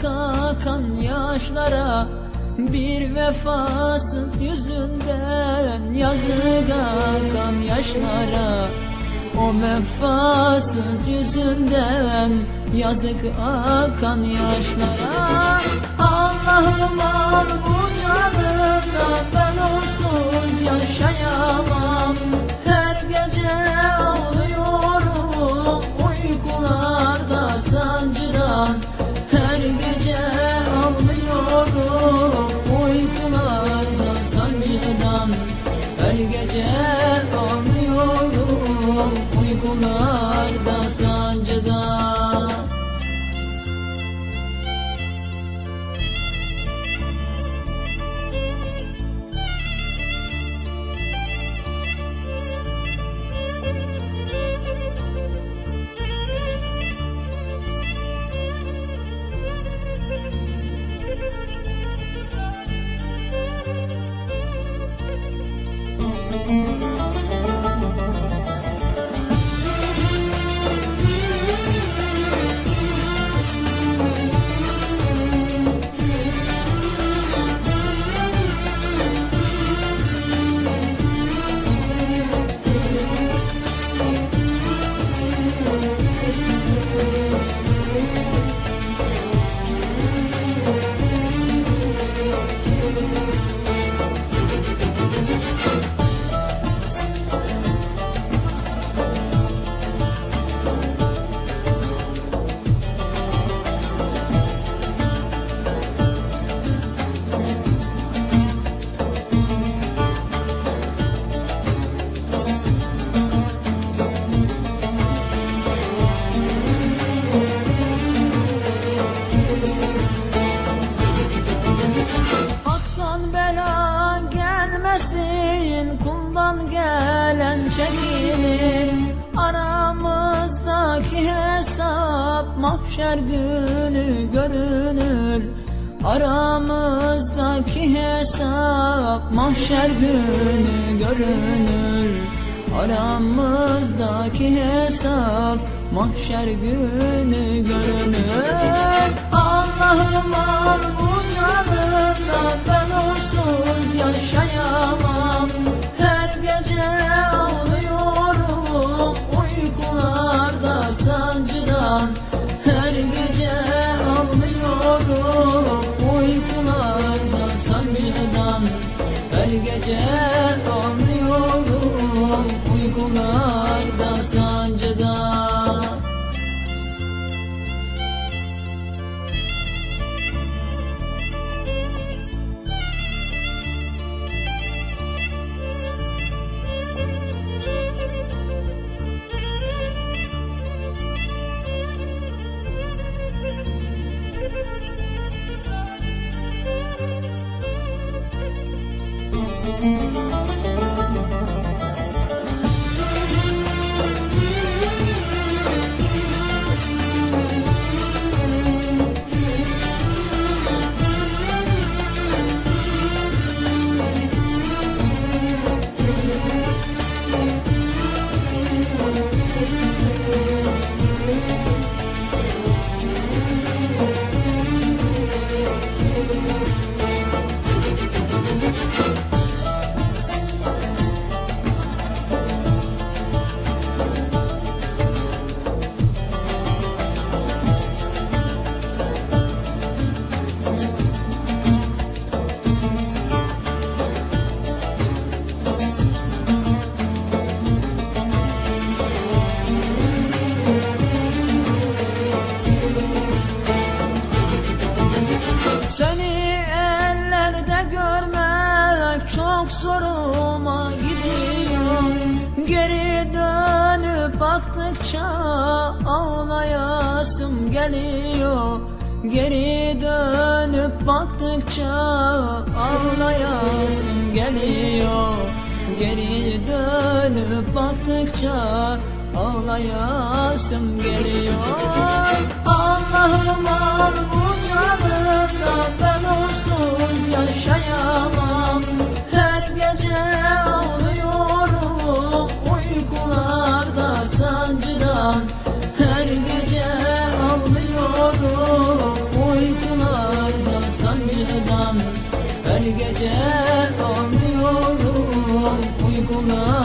yazık akan yaşlara Bir vefasız yüzünden yazık akan yaşlara. O vefasız yüzünden yazık akan yaşlara gece ağlıyorum uykularda Mahşer günü görünür. Aramızdaki hesap Mahşer günü görünür. Aramızdaki hesap Mahşer günü görünür. Allah'ım al bu canından Ben onsuz sancıdan Her gece ağlıyorum Uykularda sancıdan Música baktıkça ağlayasım geliyor. Geri dönüp baktıkça ağlayasım geliyor. Geri dönüp baktıkça ağlayasım geliyor. Allah'ım al bu gece anlıyorum uygular